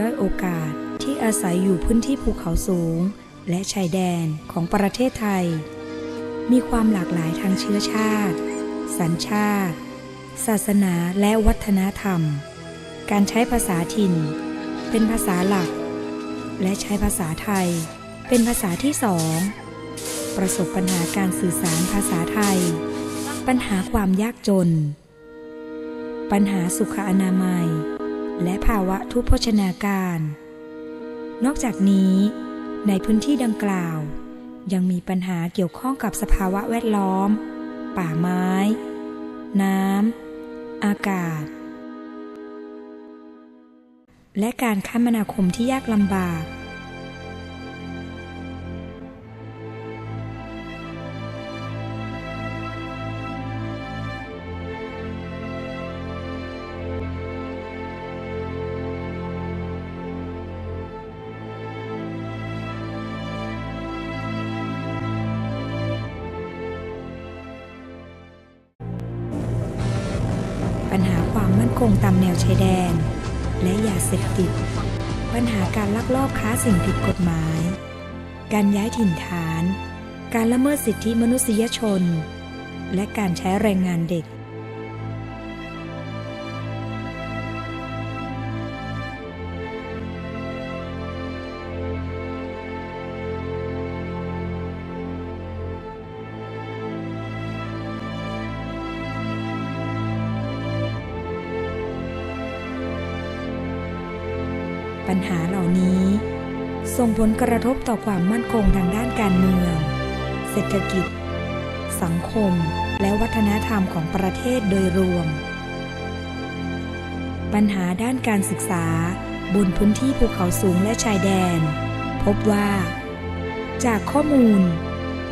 ด้อยโอกาสที่อาศัยอยู่พื้นที่ภูเขาสูง และชายแดนของประเทศไทย มีความหลากหลายทางเชื้อชาติ สัญชาติ ศาสนาและวัฒนธรรม การใช้ภาษาถิ่น เป็นภาษาหลัก และใช้ภาษาไทย เป็นภาษาที่สองประสบปัญหาการสื่อสารภาษาไทย ปัญหาความยากจน ปัญหาสุขอนามัย และภาวะทุพโภชนาการ นอกจากนี้ ในพื้นที่ดังกล่าว ยังมีปัญหาเกี่ยวข้องกับสภาวะแวดล้อม ป่าไม้ น้ำ อากาศ และการคมนาคมที่ยากลำบาก งตามแนวชายแดน และยาเสพติด ปัญหาการลักลอบค้าสิ่งผิดกฎหมาย การย้ายถิ่นฐาน การละเมิดสิทธิมนุษยชน และการใช้แรงงานเด็ก ปัญหาเหล่านี้ ส่งผลกระทบต่อความมั่นคงทางด้านการเมือง เศรษฐกิจ สังคม และวัฒนธรรมของประเทศโดยรวม ปัญหาด้านการศึกษาบนพื้นที่ภูเขาสูงและชายแดน พบว่า จากข้อมูล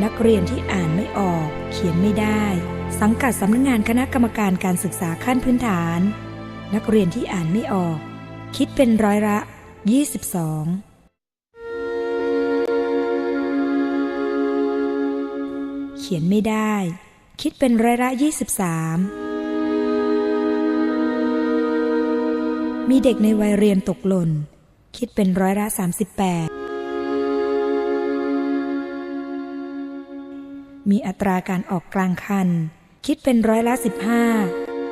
นักเรียนที่อ่านไม่ออก เขียนไม่ได้ สังกัดสำนักงานคณะกรรมการการศึกษาขั้นพื้นฐาน นักเรียนที่อ่านไม่ออก คิดเป็นร้อยละ 22 เขียนไม่ได้ คิดเป็นร้อยละ 23 มีเด็กในวัยเรียนตกหล่น คิดเป็นร้อยละ 38 มีอัตราการออกกลางคัน คิดเป็นร้อยละ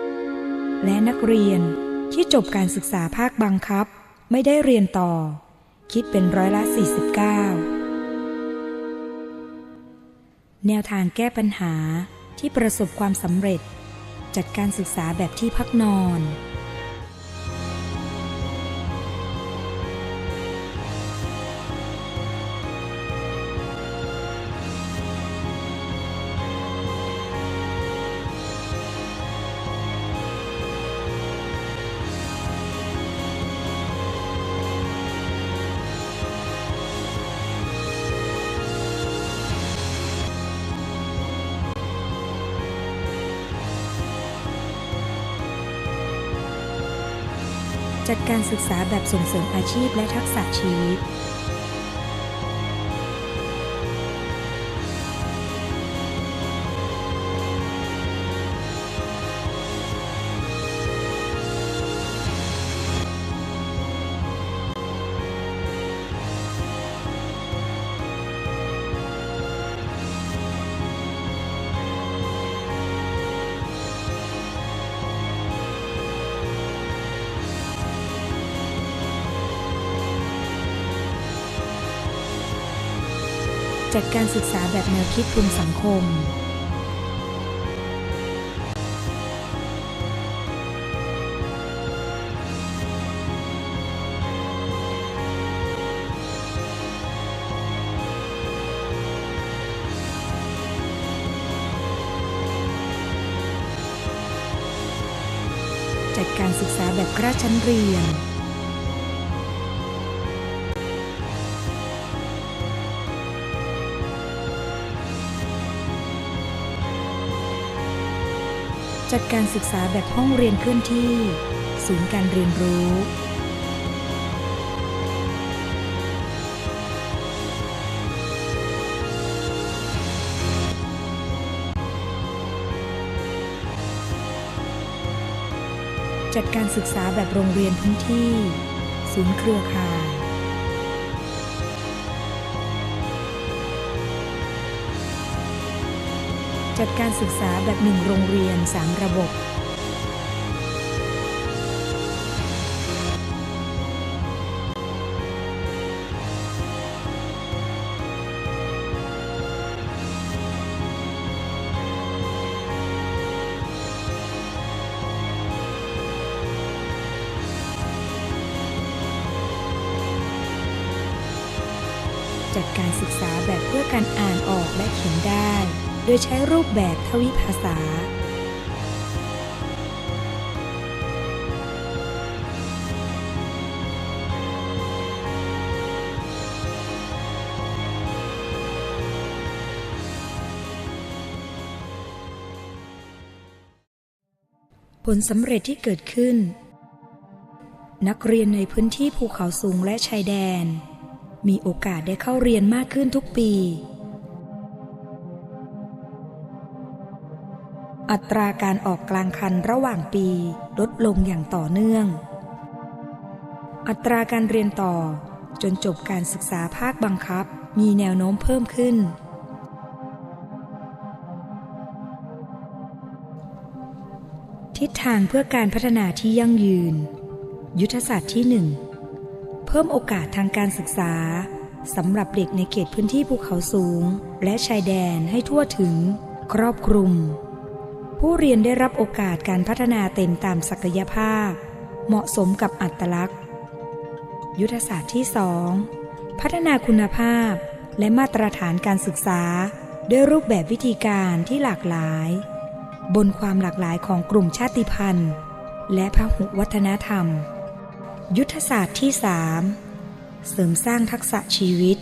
15 และนักเรียนที่จบการศึกษาภาคบังคับ ไม่ได้เรียนต่อ คิดเป็นร้อยละ 49 แนวทางแก้ปัญหาที่ประสบความสำเร็จ จัดการศึกษาแบบที่พักนอน จัดการศึกษาแบบส่งเสริมอาชีพและทักษะชีวิต จัดการศึกษาแบบแนวคิดภูมิสังคม จัดการศึกษาแบบกระชั้นเรียน จัดการศึกษาแบบห้องเรียนเคลื่อนที่ ศูนย์การเรียนรู้ จัดการศึกษาแบบโรงเรียนพื้นที่ ศูนย์เครือข่าย จัดการศึกษาแบบหนึ่งโรงเรียนสามระบบ จัดการศึกษาแบบเพื่อการอ่านออกและเขียนได้ โดยใช้รูปแบบทวิภาษา ผลสำเร็จที่เกิดขึ้น นักเรียนในพื้นที่ภูเขาสูงและชายแดน มีโอกาสได้เข้าเรียนมากขึ้นทุกปี อัตราการออกกลางคันระหว่างปีลดลงอย่างต่อเนื่อง อัตราการเรียนต่อจนจบการศึกษาภาคบังคับมีแนวโน้มเพิ่มขึ้น ทิศทางเพื่อการพัฒนาที่ยั่งยืน ยุทธศาสตร์ที่หนึ่งเพิ่มโอกาสทางการศึกษาสำหรับเด็กในเขตพื้นที่ภูเขาสูง และชายแดนให้ทั่วถึง ครอบคลุม ผู้เรียนได้รับโอกาสการพัฒนาเต็มตามศักยภาพ เหมาะสมกับอัตลักษณ์ ยุทธศาสตร์ที่ 2 พัฒนาคุณภาพและมาตรฐานการศึกษา ด้วยรูปแบบวิธีการที่หลากหลาย บนความหลากหลายของกลุ่มชาติพันธุ์ และพหุวัฒนธรรม ยุทธศาสตร์ที่ 3 เสริมสร้างทักษะชีวิต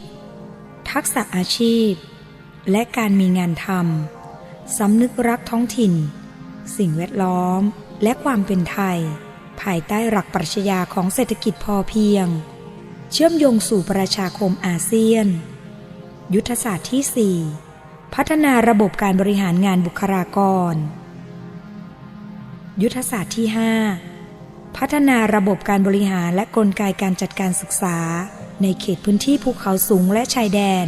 ทักษะอาชีพ และการมีงานทำ สำนึกรักท้องถิ่น สิ่งแวดล้อม และความเป็นไทย ภายใต้หลักปรัชญาของเศรษฐกิจพอเพียง เชื่อมโยงสู่ประชาคมอาเซียน ยุทธศาสตร์ที่ 4 พัฒนาระบบการบริหารงานบุคลากร ยุทธศาสตร์ที่ 5 พัฒนาระบบการบริหารและกลไกการจัดการศึกษา ในเขตพื้นที่ภูเขาสูงและชายแดน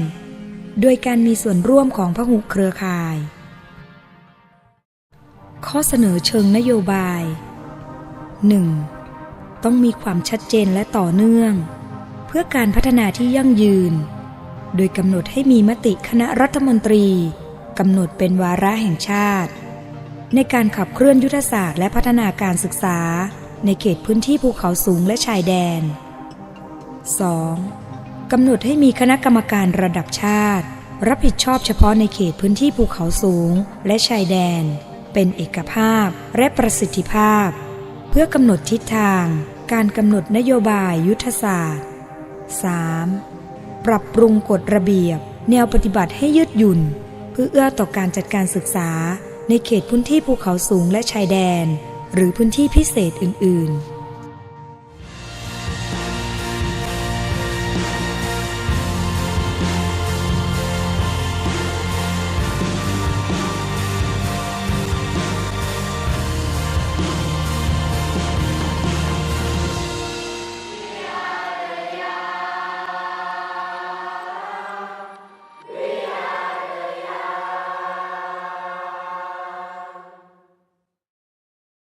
โดยการมีส่วนร่วมของพหุเครือข่าย ข้อเสนอเชิงนโยบาย 1. ต้องมีความชัดเจนและต่อเนื่อง เพื่อการพัฒนาที่ยั่งยืน โดยกำหนดให้มีมติคณะรัฐมนตรีกำหนดเป็นวาระแห่งชาติ ในการขับเคลื่อนยุทธศาสตร์และพัฒนาการศึกษา ในเขตพื้นที่ภูเขาสูงและชายแดน 2. กำหนดให้มีคณะกรรมการระดับชาติ รับผิดชอบเฉพาะในเขตพื้นที่ภูเขาสูงและชายแดน เป็นเอกภาพและประสิทธิภาพ เพื่อกำหนดทิศทาง การกำหนดนโยบายยุทธศาสตร์ 3. ปรับปรุงกฎระเบียบ แนวปฏิบัติให้ยืดหยุ่น เพื่อเอื้อต่อการจัดการศึกษา ในเขตพื้นที่ภูเขาสูงและชายแดน หรือพื้นที่พิเศษอื่น ๆ